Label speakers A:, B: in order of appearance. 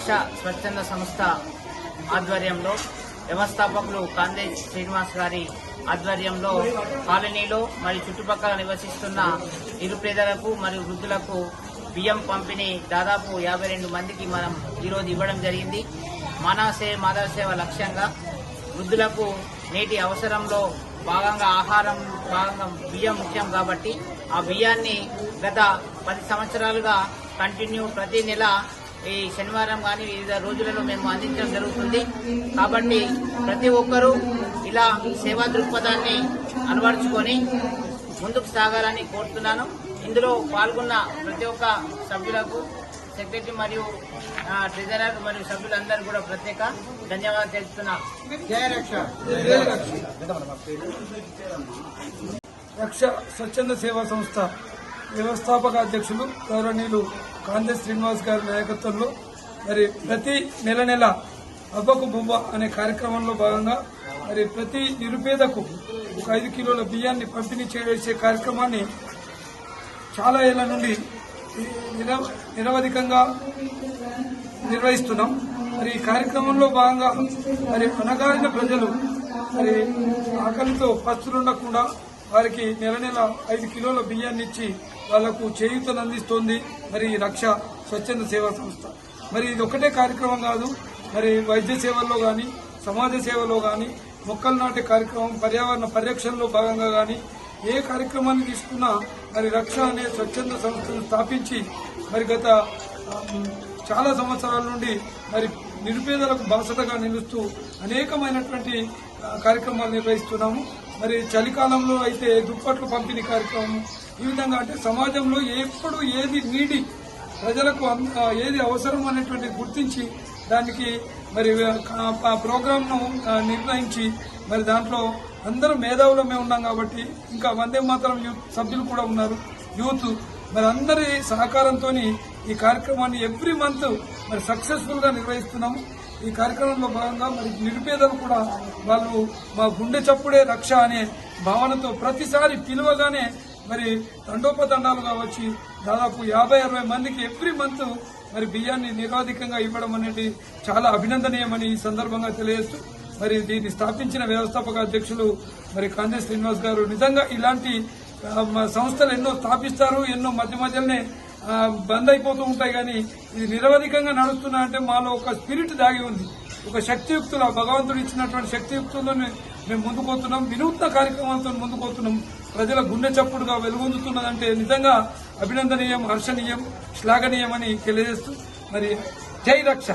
A: స్వచ్ఛంద సంస్థ ఆధ్వర్యంలో వ్యవస్థాపకులు కాందే శ్రీనివాస్ గారి ఆధ్వర్యంలో కాలనీలో మరియు చుట్టుపక్కల నివసిస్తున్న నిరుపేదలకు మరియు వృద్ధులకు బియ్యం పంపిణీ దాదాపు యాభై రెండు మందికి మనం ఈరోజు ఇవ్వడం జరిగింది. మానవసే మాదవ మాధవ సేవ లక్ష్యంగా వృద్ధులకు నేటి అవసరంలో భాగంగా ఆహారం భాగంగా బియ్యం ముఖ్యం కాబట్టి ఆ బియ్యాన్ని గత పది సంవత్సరాలుగా కంటిన్యూ ప్రతి నెల ఈ శనివారం కానీ వివిధ రోజులలో మేము అందించడం జరుగుతుంది. కాబట్టి ప్రతి ఒక్కరూ ఇలా సేవా దృక్పథాన్ని అలవర్చుకొని ముందుకు సాగాలని కోరుతున్నాను. ఇందులో పాల్గొన్న ప్రతి ఒక్క సభ్యులకు సెక్రటరీ మరియు ట్రెజరర్ మరియు సభ్యులందరూ కూడా ప్రత్యేక ధన్యవాదాలు తెలుపుతున్నాను
B: రక్ష స్వచ్ఛంద సేవా సంస్థ వ్యవస్థాపక అధ్యక్షులు గౌరవనీయులు కాందే శ్రీనివాస్ గారి నాయకత్వంలో మరి ప్రతి నెల నెల అబ్బకు బువ్వ అనే కార్యక్రమంలో భాగంగా మరి ప్రతి నిరుపేదకు ఒక ఐదు కిలోల బియ్యాన్ని పంపిణీ చేసే కార్యక్రమాన్ని చాలా ఏళ్ళ నుండి నిరవధికంగా నిర్వహిస్తున్నాం. మరి ఈ కార్యక్రమంలో భాగంగా మరి అనగారిన ప్రజలు మరి ఆకలితో పస్తులుండకుండా వారికి నెల నెల ఐదు కిలోల బియ్యాన్ని ఇచ్చి వాళ్ళకు చేయూతను అందిస్తోంది. మరి ఈ రక్ష స్వచ్ఛంద సేవా సంస్థ. మరి ఇది ఒకటే కార్యక్రమం కాదు. మరి వైద్య సేవల్లో కానీ సమాజ సేవలో కానీ మొక్కలు నాటే కార్యక్రమం పర్యావరణ పరిరక్షణలో భాగంగా కానీ ఏ కార్యక్రమాన్ని తీసుకున్నా మరి రక్ష అనే స్వచ్ఛంద సంస్థను స్థాపించి మరి గత చాలా సంవత్సరాల నుండి మరి నిరుపేదలకు బాసటగా నిలుస్తూ అనేకమైనటువంటి కార్యక్రమాలు నిర్వహిస్తున్నాము. మరి చలికాలంలో అయితే దుప్పట్లు పంపిణీ కార్యక్రమం ఈ విధంగా అంటే సమాజంలో ఎప్పుడు ఏది నీడి ప్రజలకు అం- ఏది అవసరం అనేటువంటి గుర్తించి దానికి మరి ఆ ప్రోగ్రామ్ను నిర్ణయించి మరి దాంట్లో అందరూ మేధావులమే ఉన్నాం కాబట్టి ఇంకా వందే మాత్రం యూత్ సభ్యులు కూడా ఉన్నారు. యూత్ మరి అందరి సహకారంతో ఈ కార్యక్రమాన్ని ఎవ్రీ మంత్ మరి సక్సెస్ఫుల్గా నిర్వహిస్తున్నాము. ఈ కార్యక్రమంలో భాగంగా మరి నిరుపేదలు కూడా వాళ్ళు మా గుండె చప్పుడే రక్ష అనే భావనతో ప్రతిసారి పిలువగానే మరి తండోపతండాలుగా వచ్చి దాదాపు యాభై అరవై మందికి ఎవ్రీ మంత్ మరి బియ్యాన్ని నిరాధికంగా ఇవ్వడం అనేది చాలా అభినందనీయమని ఈ సందర్భంగా తెలియజేస్తూ మరి దీన్ని స్థాపించిన వ్యవస్థాపక అధ్యక్షులు మరి కాంగ్రెస్ శ్రీనివాస్ గారు నిజంగా ఇలాంటి సంస్థలు ఎన్నో స్థాపిస్తారు ఎన్నో మధ్య మధ్యలోనే బంద్ అయిపోతూ ఉంటాయి కానీ ఇది నిరవధికంగా నడుస్తున్నా అంటే మాలో ఒక స్పిరిట్ దాగి ఉంది. ఒక శక్తియుక్తులు ఆ భగవంతుడు ఇచ్చినటువంటి శక్తియుక్తులను మేము ముందుకోతున్నాం వినూత్న కార్యక్రమాలతో ముందుకొస్తున్నాం ప్రజల గుండె చప్పుడుగా వెలుగొందుతున్నదంటే నిజంగా అభినందనీయం హర్షణీయం శ్లాఘనీయం అని తెలియజేస్తూ మరి జై రక్ష.